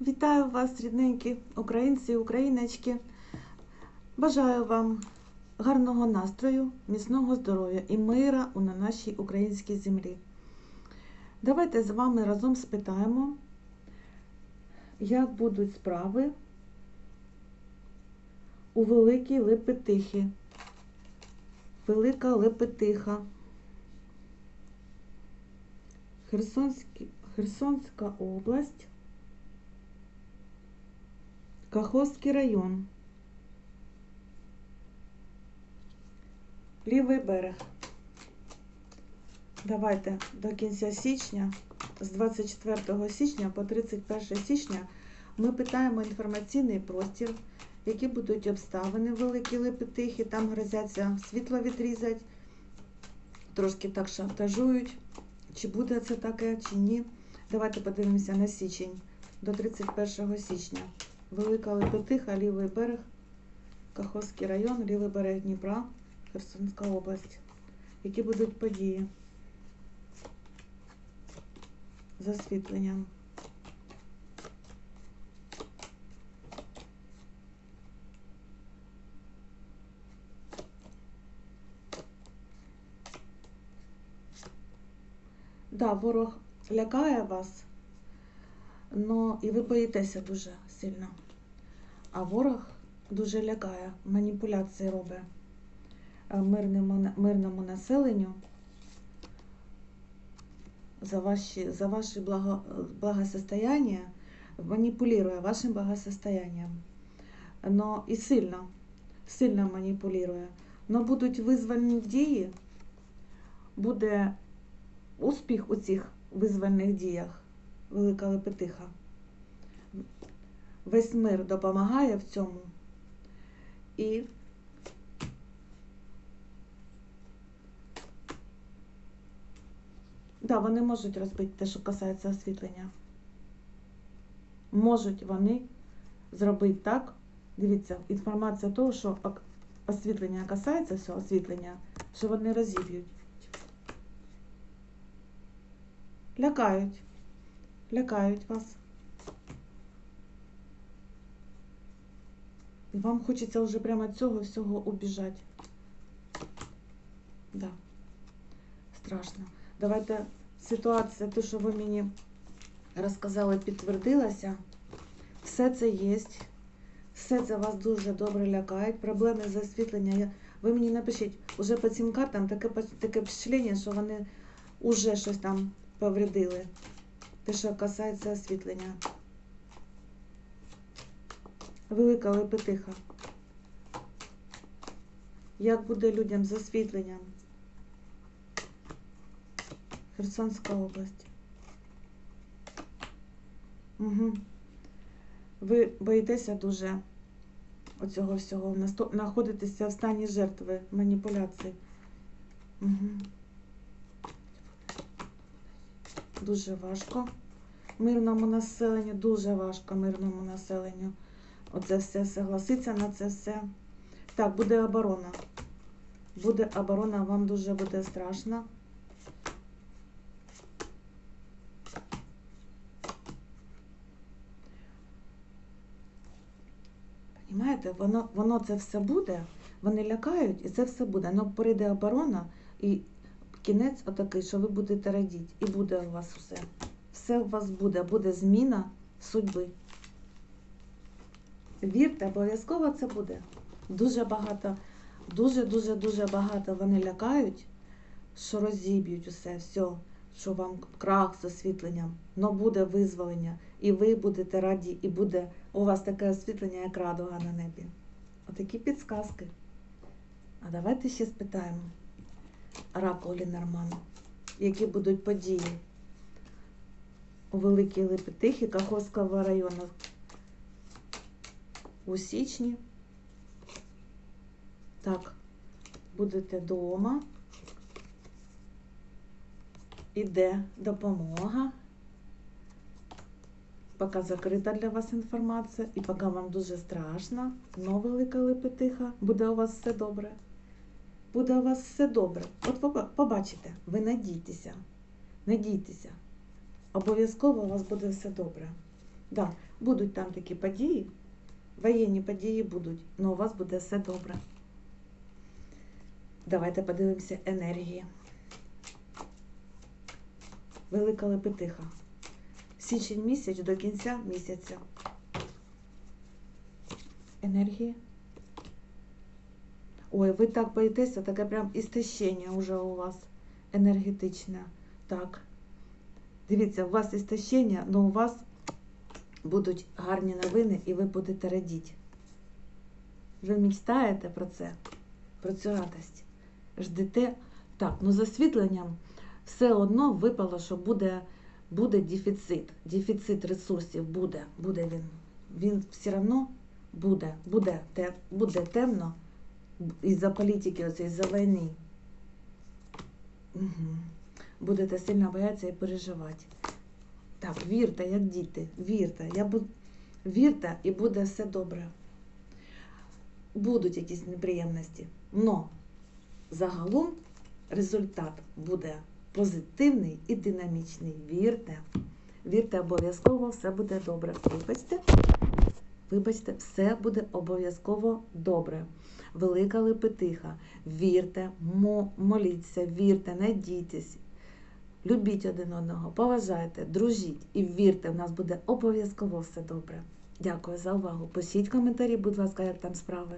Вітаю вас, рідненькі українці і україночки. Бажаю вам гарного настрою, міцного здоров'я і мира на нашій українській землі. Давайте з вами разом спитаємо, як будуть справи у Великій Лепетихі. Велика Лепетиха. Херсонська область. Каховський район. Лівий берег. Давайте до кінця січня, з 24 січня по 31 січня, ми питаємо інформаційний простір, які будуть обставини в Великій там грозяться світло відрізати, трошки так шантажують, чи буде це таке, чи ні. Давайте подивимося на січень до 31 січня. Велика Лепетиха, лівий берег, Каховський район, лівий берег Дніпра, Херсонська область. Які будуть події з освітленням? Да, ворог лякає вас, но і ви боїтеся дуже сильно. А ворог дуже лякає, маніпуляції робить е, мирному, населенню за, ваші, за ваше благо, благосостояние, маніпулює вашим благосостоянием. Но і сильно, сильно маніпулює. Но будуть визвольні дії, буде успіх у цих визвольних діях, велика лепетиха. Весь мир допомагає в цьому. І да, вони можуть розбити те, що касається освітлення. Можуть вони зробити так. Дивіться, інформація того, що освітлення касається всього освітлення, що вони розіб'ють. Лякають. Лякають вас. Вам хочеться вже прямо цього всього убіжати. Да. Страшно. Давайте ситуація, те, що ви мені розказали, підтвердилася. Все це є. Все це вас дуже добре лякає. Проблеми з освітленням. Ви мені напишіть, уже по цим картам таке, таке впечатлення, що вони вже щось там повредили. Те, що касається освітлення. Велика лепетиха. Як буде людям з освітленням? Херсонська область. Угу. Ви боїтеся дуже оцього всього, знаходитеся в стані жертви маніпуляцій. Угу. Дуже важко. Мирному населенню, дуже важко мирному населенню. Оце все согласиться на це все. Так, буде оборона. Буде оборона, вам дуже буде страшно. Понімаєте, воно, воно це все буде, вони лякають, і це все буде. Ну, прийде оборона, і кінець отакий, що ви будете радіти, і буде у вас все. Все у вас буде, буде зміна судьби. Вірте, обов'язково це буде. Дуже багато, дуже-дуже дуже багато вони лякають, що розіб'ють усе, все, що вам крах з освітленням, но буде визволення, і ви будете раді, і буде у вас таке освітлення, як радуга на небі. Отакі підсказки. А давайте ще спитаємо Оракул Лінорману, які будуть події у Великій Лепетихі Каховського району у січні. Так, будете вдома. Іде допомога. Поки закрита для вас інформація, і поки вам дуже страшно, но велика лепетиха, буде у вас все добре. Буде у вас все добре. От поба- побачите, ви надійтеся, надійтеся. Обов'язково у вас буде все добре. Да, будуть там такі події, воєнні події будуть, але у вас буде все добре. Давайте подивимося енергії. Велика лепетиха. Січень місяць до кінця місяця. Енергії. Ой, ви так боїтеся, таке прям істощення вже у вас енергетичне. Так. Дивіться, у вас істощення, але у вас будуть гарні новини і ви будете радіти. Ви мечтаєте про це, про цю радість. Ждете. Так, ну з освітленням все одно випало, що буде, буде дефіцит. Дефіцит ресурсів буде, буде він. Він все одно буде, буде, те, буде темно із-за політики, із-за війни. Угу. Будете сильно боятися і переживати. Так, вірте, як діти, вірте. Я буду... Вірте і буде все добре. Будуть якісь неприємності, но загалом результат буде позитивний і динамічний. Вірте. Вірте, обов'язково все буде добре. Вибачте, вибачте, все буде обов'язково добре. Велика лепетиха. Вірте, мо- моліться, вірте, надійтесь. Любіть один одного, поважайте, дружіть і вірте, в нас буде обов'язково все добре. Дякую за увагу. Пишіть коментарі, будь ласка, як там справи.